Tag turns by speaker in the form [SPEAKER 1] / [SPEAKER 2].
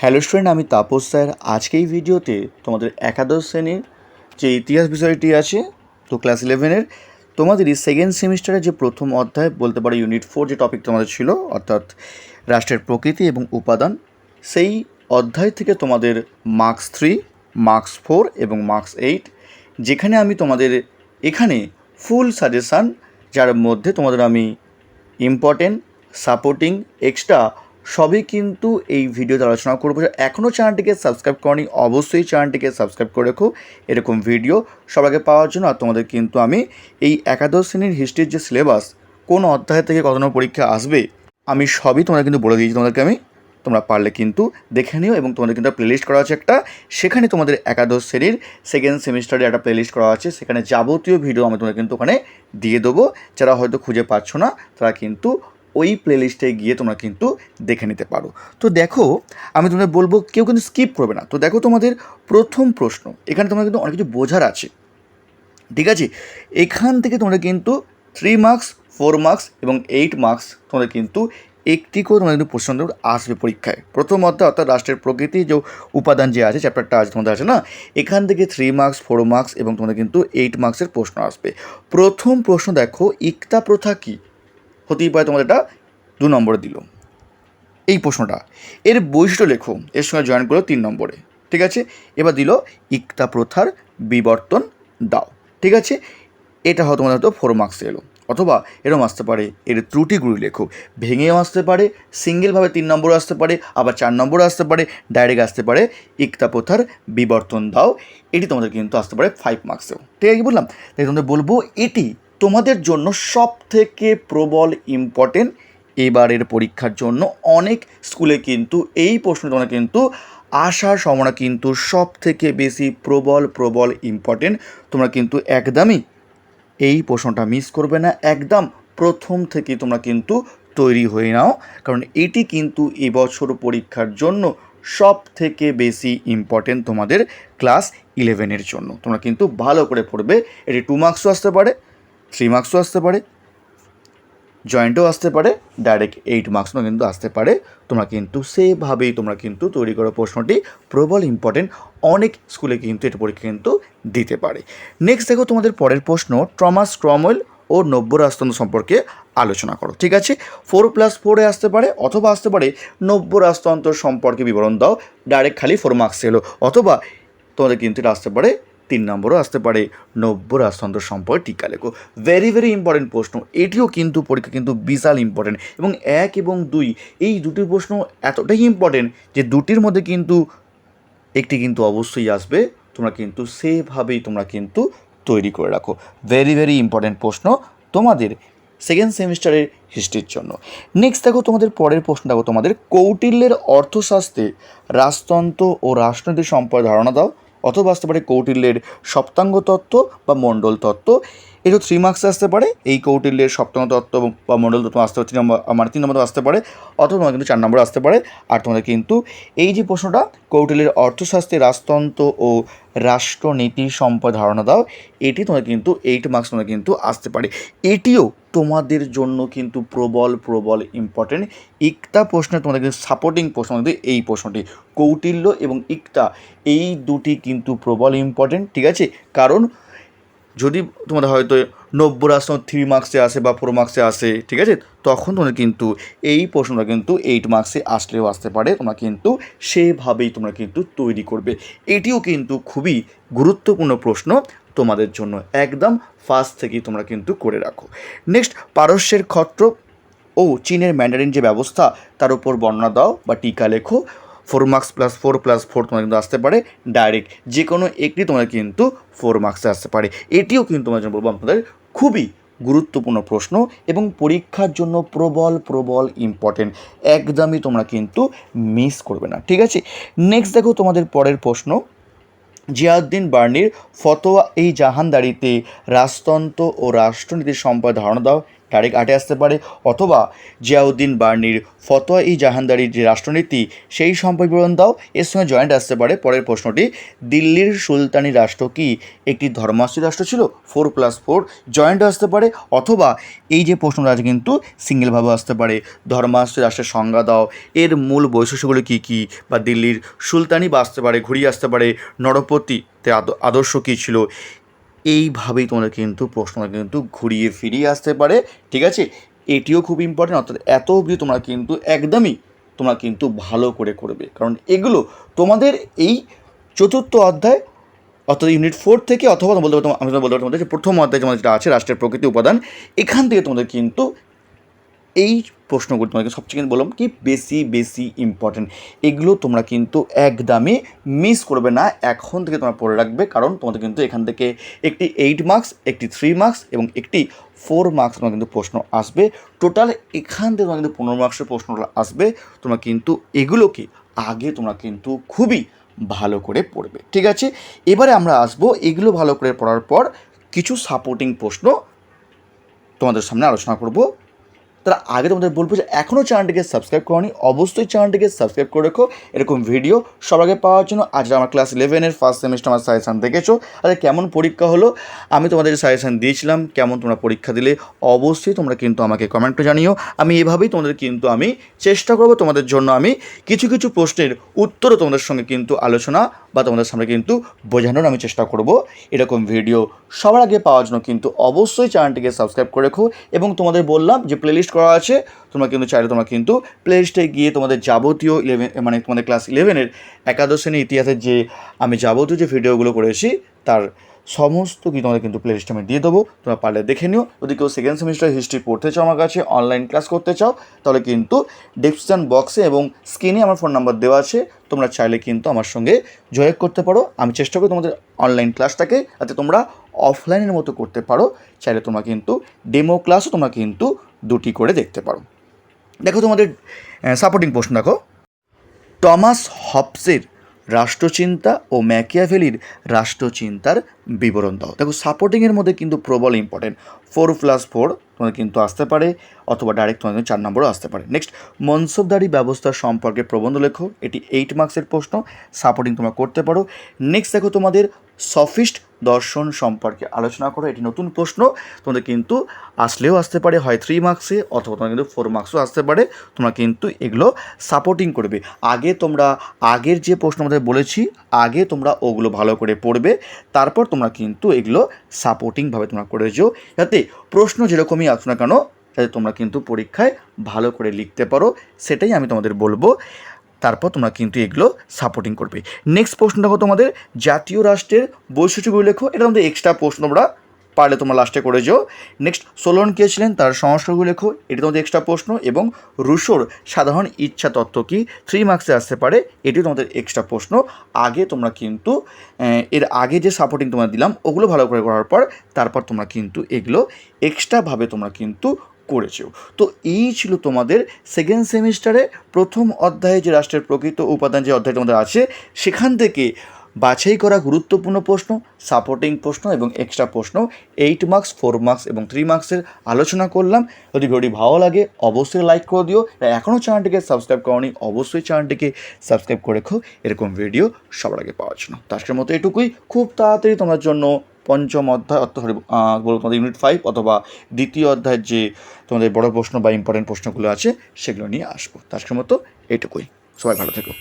[SPEAKER 1] Hello student, আমি Tapas sir. আজকে এই ভিডিওতে তোমাদের একাদশ শ্রেণির যে ইতিহাস বিষয়টি আছে, তো ক্লাস ইলেভেনের তোমাদেরই সেকেন্ড সেমিস্টারের যে প্রথম অধ্যায়, বলতে পারো ইউনিট ফোর যে টপিক তোমাদের ছিল, অর্থাৎ রাষ্ট্রের প্রকৃতি এবং উপাদান, সেই অধ্যায় থেকে তোমাদের মার্কস থ্রি মার্কস ফোর এবং মার্কস এইট যেখানে আমি তোমাদের এখানে ফুল সাজেশান যার মধ্যে তোমাদের আমি ইম্পর্টেন্ট সাপোর্টিং এক্সট্রা সবই কিন্তু এই ভিডিওতে আলোচনা করব। এখনও চ্যানেলটিকে সাবস্ক্রাইব করনি, অবশ্যই চ্যানেলটিকে সাবস্ক্রাইব করে রেখো, এরকম ভিডিও সবাইকে পাওয়ার জন্য। আর তোমাদের কিন্তু আমি এই একাদশ শ্রেণির হিস্ট্রির যে সিলেবাস, কোন অধ্যায় থেকে কত নম্বর পরীক্ষা আসবে, আমি সবই তোমাদের কিন্তু বলে দিয়েছি। তোমাদেরকে আমি, তোমরা পারলে কিন্তু দেখে নিও এবং তোমাদের কিন্তু প্লেলিস্ট করা আছে একটা। সেখানে তোমাদের একাদশ শ্রেণির সেকেন্ড সেমিস্টারে একটা প্লেলিস্ট করা আছে। সেখানে যাবতীয় ভিডিও আমি তোমাদের কিন্তু ওখানে দিয়ে দেবো। যারা হয়তো খুঁজে পাচ্ছ না, তারা কিন্তু ওই প্লেলিস্টে গিয়ে তোমরা কিন্তু দেখে নিতে পারো। তো দেখো, আমি তোমাদের বলব, কেউ কিন্তু স্কিপ করবে না। তো দেখো তোমাদের প্রথম প্রশ্ন। এখানে তোমার কিন্তু অনেক কিছু বোঝার আছে। ঠিক আছে? এখান থেকে তোমরা কিন্তু থ্রি মার্কস ফোর মার্কস এবং এইট মার্কস তোমাদের কিন্তু একটি করে তোমাদের কিন্তু প্রশ্ন আসবে পরীক্ষায়। প্রথম অধ্যায় অর্থাৎ রাষ্ট্রের প্রকৃতি যে উপাদান যে আছে চ্যাপ্টারটা আছে, তোমাদের আছে না? এখান থেকে থ্রি মার্কস ফোর মার্কস এবং তোমাদের কিন্তু এইট মার্কসের প্রশ্ন আসবে। প্রথম প্রশ্ন দেখো, ইকতা প্রথা কী? হতেই পারে তোমাদের এটা দু নম্বরে দিল। এই প্রশ্নটা, এর বৈশিষ্ট্য লেখো, এর সঙ্গে জয়েন করো তিন নম্বরে, ঠিক আছে? এবার দিল, ইকতা প্রথার বিবর্তন দাও। ঠিক আছে? এটা হয়তো তোমাদের হয়তো ফোর মার্কসে এলো, অথবা এরকম আসতে পারে, এর ত্রুটিগুলি লেখো। ভেঙেও আসতে পারে সিঙ্গেলভাবে তিন নম্বর আসতে পারে, আবার চার নম্বর আসতে পারে ডাইরেক্ট আসতে পারে, ইকতা প্রথার বিবর্তন দাও। এটি তোমাদের কিন্তু আসতে পারে ফাইভ মার্কসেও ঠিক আছে কি বললাম? তাই তোমাদের বলব, এটি তোমাদের জন্য সব থেকে প্রবল ইম্পর্টেন্ট এবারের পরীক্ষার জন্য অনেক স্কুলে কিন্তু এই প্রশ্ন তোমরা কিন্তু আসার সম্ভাবনা কিন্তু সব থেকে বেশি প্রবল প্রবল ইম্পর্টেন্ট তোমরা কিন্তু একদমই এই প্রশ্নটা মিস করবে না, একদম প্রথম থেকে তোমরা কিন্তু তৈরি হয়ে নাও, কারণ এটি কিন্তু এবছর পরীক্ষার জন্য সব থেকে বেশি ইম্পর্টেন্ট তোমাদের ক্লাস ইলেভেনের জন্য। তোমরা কিন্তু ভালো করে পড়বে, এটি টু মার্কসও আসতে পারে। থ্রি মার্কসও আসতে পারে জয়েন্টও আসতে পারে ডাইরেক্ট এইট মার্কসও কিন্তু আসতে পারে। তোমরা কিন্তু সেভাবেই তোমরা কিন্তু তৈরি করা প্রশ্নটি। প্রবল ইম্পর্টেন্ট অনেক স্কুলে কিন্তু এটা পরীক্ষা কিন্তু দিতে পারে। নেক্সট দেখো তোমাদের পরের প্রশ্ন ট্রমাস ক্রমওয়েল ও নব্য রাজতন্ত্র সম্পর্কে আলোচনা করো, ঠিক আছে? ফোর প্লাস ফোরে আসতে পারে অথবা আসতে পারে নব্য রাজতন্ত্র সম্পর্কে বিবরণ দাও ডাইরেক্ট খালি ফোর মার্কস এলো, অথবা তোমাদের কিন্তু এটা আসতে পারে তিন নম্বরও আসতে পারে নব্য রাজতন্ত্র সম্পর্কে টিকা লেখো। ভেরি ভেরি ইম্পর্টেন্ট প্রশ্ন। এটিও কিন্তু পরীক্ষা কিন্তু বিশাল ইম্পর্টেন্ট এবং এক এবং দুই, এই দুটি প্রশ্ন এতটাই ইম্পর্টেন্ট যে দুটির মধ্যে কিন্তু একটি কিন্তু অবশ্যই আসবে। তোমরা কিন্তু সেভাবেই তোমরা কিন্তু তৈরি করে রাখো। ভেরি ভেরি ইম্পর্টেন্ট প্রশ্ন তোমাদের সেকেন্ড সেমিস্টারের হিস্ট্রির জন্য। নেক্সট দেখো তোমাদের পরের প্রশ্ন। দেখো তোমাদের কৌটিল্যের অর্থশাস্ত্রে রাজতন্ত্র ও রাজনীতি সম্পর্কে ধারণা দাও। অথবা আসতে পারে কৌটিল্যের সপ্তাঙ্গ তত্ত্ব বা মণ্ডল তত্ত্ব। এটাও থ্রি মার্কস আসতে পারে, এই কৌটিল্যের সপ্তম তত্ত্ব বা মণ্ডল তত্ত্ব আসতে নম্বর মানে তিন নম্বর আসতে পারে, অথবা তোমার কিন্তু চার নম্বর আসতে পারে। আর তোমাদের কিন্তু এই যে প্রশ্নটা কৌটিল্যের অর্থশাস্ত্রে রাজতন্ত্র ও রাষ্ট্রনীতি সম্পদ ধারণা দাও, এটি তোমাদের কিন্তু এইট মার্কস তোমাদের কিন্তু আসতে পারে। এটিও তোমাদের জন্য কিন্তু প্রবল প্রবল ইম্পর্টেন্ট ইকতা প্রশ্নে তোমাদের কিন্তু সাপোর্টিং প্রশ্ন কিন্তু এই প্রশ্নটি। কৌটিল্য এবং ইকতা, এই দুটি কিন্তু প্রবল ইম্পর্টেন্ট ঠিক আছে? কারণ যদি তোমাদের হয়তো নব্য রাষ্ট্র থ্রি মার্কসে আসে বা ফোর মার্কসে আসে, ঠিক আছে? তখন তোমাদের কিন্তু এই প্রশ্নটা কিন্তু এইট মার্কসে আসলেও আসতে পারে। তোমরা কিন্তু সেভাবেই তোমরা কিন্তু তৈরি করবে। এটিও কিন্তু খুবই গুরুত্বপূর্ণ প্রশ্ন তোমাদের জন্য। একদম ফার্স্ট থেকেই তোমরা কিন্তু করে রাখো। নেক্সট পারস্যের ক্ষত্র ও চীনের ম্যান্ডারিন যে ব্যবস্থা, তার উপর বর্ণনা দাও বা টিকা লেখো। Four marks plus four plus four তোমার কিন্তু আসতে পারে ডাইরেক্ট যে কোনো একটি তোমার কিন্তু ফোর মার্কসে আসতে পারে। এটিও কিন্তু তোমার জন্য বলব আপনাদের খুবই গুরুত্বপূর্ণ প্রশ্ন এবং পরীক্ষার জন্য প্রবল প্রবল ইম্পর্টেন্ট একদমই তোমরা কিন্তু মিস করবে না, ঠিক আছে? নেক্সট দেখো তোমাদের পরের প্রশ্ন। জিয়াউদ্দিন বার্নির ফতোয়া এই জাহানদারিতে রাজতন্ত্র ও রাষ্ট্রনীতির সম্পর্কে ধারণা দাও। ডাইরেক্ট আটে আসতে পারে অথবা জিয়াউদ্দিন বার্নির ফতোয়া ই জাহানদারির যে রাষ্ট্রনীতি, সেই সম্পর্কে দাও। এর সঙ্গে জয়েন্ট আসতে পারে। পরের প্রশ্নটি, দিল্লির সুলতানি রাষ্ট্র কি? একটি ধর্মাশ্রী রাষ্ট্র ছিল, ফোর প্লাস ফোর। জয়েন্ট আসতে পারে অথবা এই যে প্রশ্নটা আছে কিন্তু সিঙ্গেলভাবে আসতে পারে। ধর্মাশ্রী রাষ্ট্রের সংজ্ঞা দাও। এর মূল বৈশিষ্ট্যগুলো কী কী? বা দিল্লির সুলতানি বা আসতে পারে, ঘুরিয়ে আসতে পারে, নরপতিতে আদ- আদর্শ কী ছিল? এইভাবেই তোমাদের কিন্তু প্রশ্নটা কিন্তু ঘুরিয়ে ফিরিয়ে আসতে পারে, ঠিক আছে? এটিও খুব ইম্পর্টেন্ট অর্থাৎ এত অবধি তোমরা কিন্তু একদমই তোমরা কিন্তু ভালো করে করবে। কারণ এগুলো তোমাদের এই চতুর্থ অধ্যায়, অর্থাৎ ইউনিট ফোর থেকে, অথবা বলতে পারো, আমি বলতে পারব তোমাদের যে প্রথম অধ্যায় তোমাদের যেটা আছে, রাষ্ট্রের প্রকৃতি উপাদান, এখান থেকে তোমাদের কিন্তু এই প্রশ্নগুলো তোমাকে সবচেয়ে কিন্তু বললাম কি বেশি বেশি ইম্পর্টেন্ট এগুলো তোমরা কিন্তু একদমই মিস করবে না, এখন থেকে তোমরা পড়ে রাখবে, কারণ তোমাদের কিন্তু এখান থেকে একটি এইট মার্কস একটি থ্রি মার্কস এবং একটি ফোর মার্কস তোমার কিন্তু প্রশ্ন আসবে। টোটাল এখান থেকে তোমার কিন্তু পনেরো মার্কসের প্রশ্ন আসবে। তোমরা কিন্তু এগুলোকে আগে তোমরা কিন্তু খুবই ভালো করে পড়বে, ঠিক আছে? এবারে আমরা আসব, এগুলো ভালো করে পড়ার পর কিছু সাপোর্টিং প্রশ্ন তোমাদের সামনে আলোচনা করব। তার আগে তোমাদের বলব যে এখনও চ্যানেলটিকে সাবস্ক্রাইব করনি, অবশ্যই চ্যানেলটিকে সাবস্ক্রাইব করে রেখো। এরকম ভিডিও সবার আগে পাওয়ার জন্য। আজ আমার ক্লাস ইলেভেনের ফার্স্ট সেমিস্টার আমার সাজেশান দেখেছ আরে কেমন পরীক্ষা হলো, আমি তোমাদের সাজেশান দিয়েছিলাম, কেমন তোমরা পরীক্ষা দিলে, অবশ্যই তোমরা কিন্তু আমাকে কমেন্টে জানিও। আমি এভাবেই তোমাদের কিন্তু আমি চেষ্টা করব, তোমাদের জন্য আমি কিছু কিছু প্রশ্নের উত্তরও তোমাদের সঙ্গে কিন্তু আলোচনা বা তোমাদের সামনে কিন্তু বোঝানোর আমি চেষ্টা করব। এরকম ভিডিও সবার আগে পাওয়ার জন্য কিন্তু অবশ্যই চ্যানেলটিকে সাবস্ক্রাইব করে রেখো। এবং তোমাদের বললাম যে প্লেলিস্ট করা আছে। তোমরা কিন্তু চাইলে তোমরা কিন্তু প্লে লিস্টে গিয়ে তোমাদের যাবতীয় ইলেভেন মানে তোমাদের ক্লাস ইলেভেনের একাদশ শ্রেণির ইতিহাসের যে, আমি যাবতীয় যে ভিডিওগুলো করেছি, তার সমস্ত কি তোমাদের কিন্তু প্লেলিস্ট আমি দিয়ে দেবো। তোমরা পারলে দেখে নিও। যদি কেউ সেকেন্ড সেমিস্টার হিস্ট্রি পড়তে চাও আমার কাছে অনলাইন ক্লাস করতে চাও, তাহলে কিন্তু ডিসক্রিপশান বক্সে এবং স্ক্রিনে আমার ফোন নাম্বার দেওয়া আছে। তোমরা চাইলে কিন্তু আমার সঙ্গে যোগাযোগ করতে পারো। আমি চেষ্টা করি তোমাদের অনলাইন ক্লাসটাকে যাতে তোমরা অফলাইনের মতো করতে পারো। চাইলে তোমরা কিন্তু ডেমো ক্লাসও তোমরা কিন্তু দুটি করে দেখতে পারো। দেখো তোমাদের সাপোর্টিং প্রশ্ন দেখো। টমাস হবসের রাষ্ট্রচিন্তা ও ম্যাকিয়াভেলির রাষ্ট্রচিন্তার বিবরণ দাও। দেখো সাপোর্টিংয়ের মধ্যে কিন্তু প্রবল ইম্পর্টেন্ট ফোর প্লাস ফোর তোমাদের কিন্তু আসতে পারে, অথবা ডাইরেক্ট তোমাদের চার নম্বরও আসতে পারে। নেক্সট মনসবদারি ব্যবস্থা সম্পর্কে প্রবন্ধ লেখো, এটি এইট মার্কসের প্রশ্ন সাপোর্টিং তোমরা করতে পারো। নেক্সট দেখো তোমাদের সফিস্ট দর্শন সম্পর্কে আলোচনা করো, এটি নতুন প্রশ্ন, তোমাদের কিন্তু আসলেও আসতে পারে, হয় থ্রি মার্কসে অথবা তোমার কিন্তু ফোর মার্কসও আসতে পারে, তোমরা কিন্তু এগুলো সাপোর্টিং করবে। আগে তোমরা, আগের যে প্রশ্ন আমাদের বলেছি, আগে তোমরা ওগুলো ভালো করে পড়বে, তারপর তোমরা কিন্তু এগুলো সাপোর্টিংভাবে তোমরা করে যাতে প্রশ্ন যেরকমই আসুক না কেন যাতে তোমরা কিন্তু পরীক্ষায় ভালো করে লিখতে পারো, সেটাই আমি তোমাদের বলব। তারপর তোমরা কিন্তু এগুলো সাপোর্টিং করবে। নেক্সট প্রশ্ন দেখো তোমাদের, জাতীয় রাষ্ট্রের বৈশিষ্ট্যগুলো লেখো, এটা তোমাদের এক্সট্রা প্রশ্ন তোমরা পারলে তোমরা লাস্টে করে যেও। নেক্সট সোলন কে ছিলেন? তার সংস্কারগুলো লেখো এটি তোমাদের এক্সট্রা প্রশ্ন। এবং রুশোর সাধারণ ইচ্ছা তত্ত্ব কি? থ্রি মার্কসে আসতে পারে। এটি তোমাদের এক্সট্রা প্রশ্ন। আগে তোমরা কিন্তু এর আগে যে সাপোর্টিং তোমরা দিলাম, ওগুলো ভালো করে করার পর তারপর তোমরা কিন্তু এগুলো এক্সট্রাভাবে তোমরা কিন্তু করেছ তো এই ছিল তোমাদের সেকেন্ড সেমিস্টারে প্রথম অধ্যায়ে যে রাষ্ট্রের প্রকৃত উপাদান যে অধ্যায় তোমাদের আছে, সেখান থেকে বাছাই করা গুরুত্বপূর্ণ প্রশ্ন সাপোর্টিং প্রশ্ন এবং এক্সট্রা প্রশ্ন এইট মার্কস ফোর মার্কস এবং থ্রি মার্কসের আলোচনা করলাম। যদি ভিডিওটি ভালো লাগে, অবশ্যই লাইক করে দিও। এখনও চ্যানেলটিকে সাবস্ক্রাইব করনি, অবশ্যই চ্যানেলটিকে সাবস্ক্রাইব করে রেখো। এরকম ভিডিও সবার আগে পাওয়ার জন্য। তো আজকের মতো এটুকুই। খুব তাড়াতাড়ি তোমার জন্য পঞ্চম অধ্যায়, অর্থাৎ বলব তোমাদের ইউনিট ফাইভ অথবা দ্বিতীয় অধ্যায়ের যে তোমাদের বড় প্রশ্ন বা ইম্পর্টেন্ট প্রশ্নগুলো আছে, সেগুলো নিয়ে আসব। তো আজকের মতো এইটুকুই সবাই ভালো থেকো।